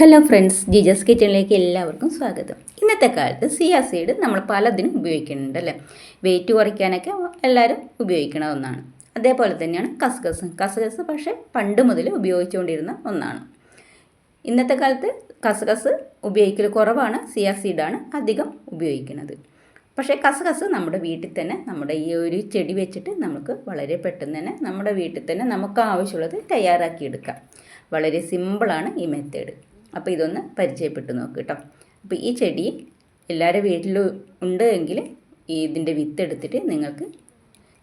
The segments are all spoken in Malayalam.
ഹലോ ഫ്രണ്ട്സ് ജിജസ് കിച്ചണിലേക്ക് എല്ലാവർക്കും സ്വാഗതം. ഇന്നത്തെ കാലത്ത് സിയാ സീഡ് നമ്മൾ പലതിനും ഉപയോഗിക്കുന്നുണ്ട് അല്ലേ? വെയിറ്റ് കുറയ്ക്കാനൊക്കെ എല്ലാവരും ഉപയോഗിക്കണ ഒന്നാണ്. അതേപോലെ തന്നെയാണ് കസ്കസ്. കസ്കസ് പക്ഷേ പണ്ട് മുതൽ ഉപയോഗിച്ചുകൊണ്ടിരുന്ന ഒന്നാണ്. ഇന്നത്തെ കാലത്ത് കസ്കസ് ഉപയോഗിക്കൽ കുറവാണ് സിയാ സീഡാണ് അധികം ഉപയോഗിക്കുന്നത്. പക്ഷേ കസകസ് നമ്മുടെ വീട്ടിൽ തന്നെ നമ്മുടെ ഈ ഒരു ചെടി വെച്ചിട്ട് നമുക്ക് വളരെ പെട്ടെന്ന് തന്നെ നമ്മുടെ വീട്ടിൽ തന്നെ നമുക്ക് ആവശ്യമുള്ളത് തയ്യാറാക്കിയെടുക്കാം. വളരെ സിമ്പിളാണ് ഈ മെത്തേഡ്. അപ്പോൾ ഇതൊന്ന് പരിചയപ്പെട്ടു നോക്ക് കേട്ടോ അപ്പോൾ ഈ ചെടി എല്ലാവരുടെ വീട്ടിലും ഉണ്ട് എങ്കിൽ ഇതിന്റെ വിത്ത് എടുത്തിട്ട് നിങ്ങൾക്ക്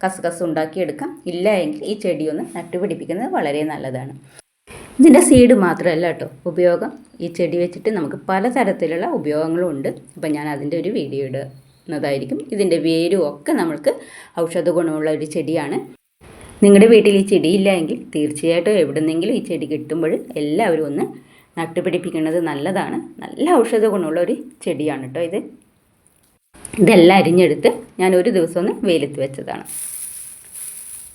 കസകസ് ഉണ്ടാക്കിയെടുക്കാം. ഇല്ല എങ്കിൽ ഈ ചെടിയൊന്ന് നട്ടുപിടിപ്പിക്കുന്നത് വളരെ നല്ലതാണ്. ഇതിന്റെ സീഡ് മാത്രമല്ല കേട്ടോ ഉപയോഗം. ഈ ചെടി വെച്ചിട്ട് നമുക്ക് പലതരത്തിലുള്ള ഉപയോഗങ്ങളും ഉണ്ട്. അപ്പം ഞാൻ അതിന്റെ ഒരു വീഡിയോ ഇടുന്നതായിരിക്കും. ഇതിന്റെ വേരും ഒക്കെ നമ്മൾക്ക് ഔഷധ ഗുണമുള്ള ഒരു ചെടിയാണ്. നിങ്ങളുടെ വീട്ടിൽ ഈ ചെടിയില്ല എങ്കിൽ തീർച്ചയായിട്ടും എവിടെ നിന്നെങ്കിലും ഈ ചെടി കിട്ടുമ്പോൾ എല്ലാവരും ഒന്ന് നട്ടുപിടിപ്പിക്കുന്നത് നല്ലതാണ്. നല്ല ഔഷധ ഗുണമുള്ള ഒരു ചെടിയാണ് കേട്ടോ ഇത്. ഇതെല്ലാം അരിഞ്ഞെടുത്ത് ഞാൻ ഒരു ദിവസം ഒന്ന് വെയിലത്ത് വെച്ചതാണ്.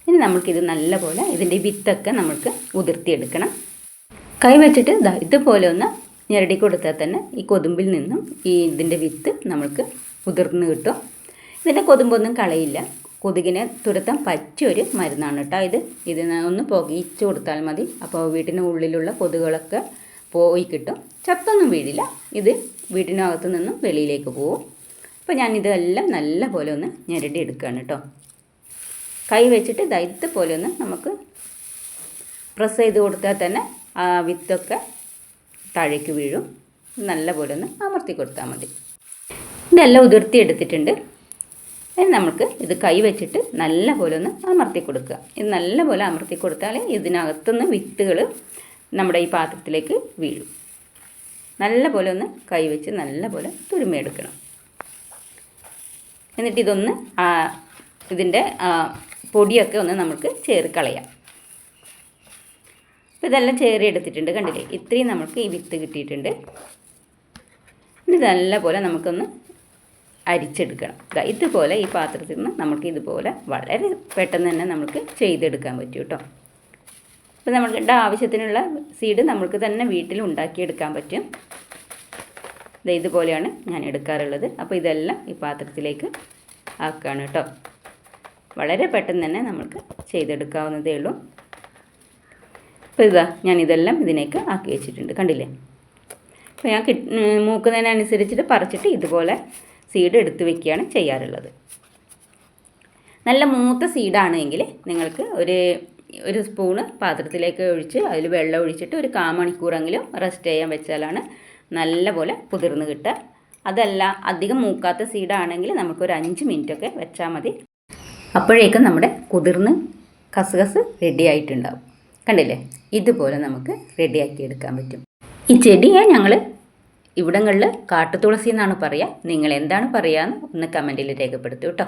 ഇനി നമുക്കിത് നല്ലപോലെ ഇതിന്റെ വിത്തൊക്കെ നമുക്ക് ഉതിർത്തിയെടുക്കണം. കൈ വെച്ചിട്ട് ഇതാ ഇതുപോലെ ഒന്ന് ഞെരടി കൊടുത്താൽ തന്നെ ഈ കൊതുമ്പിൽ നിന്നും ഈ ഇതിന്റെ വിത്ത് നമുക്ക് ഉതിർന്ന് കിട്ടും. ഇതിന്റെ കൊതുമ്പൊന്നും കളയില്ല. കൊതുകിനെ തുരത്താൻ പറ്റിയൊരു മരുന്നാണ് കേട്ടോ ഇത്. ഇതിനൊന്ന് പുകയിച്ച് കൊടുത്താൽ മതി. അപ്പോൾ വീട്ടിന് ഉള്ളിലുള്ള കൊതുകുകളൊക്കെ പോയി കിട്ടും. ചത്തൊന്നും വീഴില്ല. ഇത് വീടിനകത്തു നിന്നും വെളിയിലേക്ക് പോവും. അപ്പോൾ ഞാൻ ഇതെല്ലാം നല്ല പോലെ ഒന്ന് ഞെരടി എടുക്കുകയാണ് കേട്ടോ. കൈ വെച്ചിട്ട് ദൈത്യ പോലെ ഒന്ന് നമുക്ക് പ്രസ് ചെയ്ത് കൊടുത്താൽ തന്നെ ആ വിത്തൊക്കെ താഴേക്ക് വീഴും. നല്ല പോലെ ഒന്ന് അമർത്തി കൊടുത്താൽ മതി. ഇതെല്ലാം ഉതിർത്തി എടുത്തിട്ടുണ്ട്. ഇനി നമുക്ക് ഇത് കൈ വെച്ചിട്ട് നല്ല പോലെ ഒന്ന് അമർത്തി കൊടുക്കുക. ഇത് നല്ല പോലെ അമർത്തി കൊടുത്താൽ ഇതിനകത്തുനിന്ന് വിത്തുകൾ നമ്മുടെ ഈ പാത്രത്തിലേക്ക് വീഴും. നല്ല പോലെ ഒന്ന് കൈവച്ച് നല്ല പോലെ തുരുമ്മിയെടുക്കണം. എന്നിട്ട് ഇതൊന്ന് ഇതിന്റെ പൊടിയൊക്കെ ഒന്ന് നമുക്ക് ചേർക്കളയാം അപ്പോൾ ഇതെല്ലാം ചേറി എടുത്തിട്ടുണ്ട് കണ്ടില്ലേ? ഇത്രയും നമുക്ക് ഈ വിത്ത് കിട്ടിയിട്ടുണ്ട്. ഇത് നല്ല പോലെ നമുക്കൊന്ന് അരിച്ചെടുക്കണം. ഇതുപോലെ ഈ പാത്രത്തിൽ നിന്ന് നമുക്ക് ഇതുപോലെ വളരെ പെട്ടെന്ന് തന്നെ നമുക്ക് ചെയ്തെടുക്കാൻ പറ്റും കേട്ടോ. അപ്പോൾ നമ്മളുടെ ആവശ്യത്തിനുള്ള സീഡ് നമുക്ക് തന്നെ വീട്ടിൽ ഉണ്ടാക്കിയെടുക്കാൻ പറ്റും. ഇത് ഇതുപോലെയാണ് ഞാൻ എടുക്കാറുള്ളത്. അപ്പോൾ ഇതെല്ലാം ഈ പാത്രത്തിലേക്ക് ആക്കുകയാണ് കേട്ടോ. വളരെ പെട്ടെന്ന് തന്നെ നമുക്ക് ചെയ്തെടുക്കാവുന്നതേ ഉള്ളൂ. അപ്പോൾ ഇതാ ഞാൻ ഇതെല്ലാം ഇതിനേക്ക് ആക്കി വെച്ചിട്ടുണ്ട്. കണ്ടില്ലേ? അപ്പോൾ ഞാൻ കിട്ട് മൂക്കുന്നതിനനുസരിച്ചിട്ട് പറിച്ചിട്ട് ഇതുപോലെ സീഡ് എടുത്തു വെക്കുകയാണ് ചെയ്യാറുള്ളത്. നല്ല മൂത്ത സീഡാണെങ്കിൽ നിങ്ങൾക്ക് ഒരു ഒരു സ്പൂണ് പാത്രത്തിലേക്ക് ഒഴിച്ച് അതിൽ വെള്ളം ഒഴിച്ചിട്ട് ഒരു കാ മണിക്കൂറെങ്കിലും റെസ്റ്റ് ചെയ്യാൻ വെച്ചാലാണ് നല്ലപോലെ കുതിർന്ന് കിട്ടുക. അതല്ല അധികം മൂക്കാത്ത സീഡാണെങ്കിൽ നമുക്കൊരു അഞ്ച് മിനിറ്റൊക്കെ വെച്ചാൽ മതി. അപ്പോഴേക്കും നമ്മുടെ കുതിർന്ന് കസുകസ് റെഡി ആയിട്ടുണ്ടാവും. കണ്ടില്ലേ? ഇതുപോലെ നമുക്ക് റെഡിയാക്കി എടുക്കാൻ പറ്റും. ഈ ചെടിയെ ഞങ്ങൾ ഇവിടങ്ങളിൽ കാട്ടുതുളസി എന്നാണ് പറയുക നിങ്ങൾ എന്താണ് പറയുക എന്ന് ഒന്ന് കമന്റിൽ രേഖപ്പെടുത്തൂ കേട്ടോ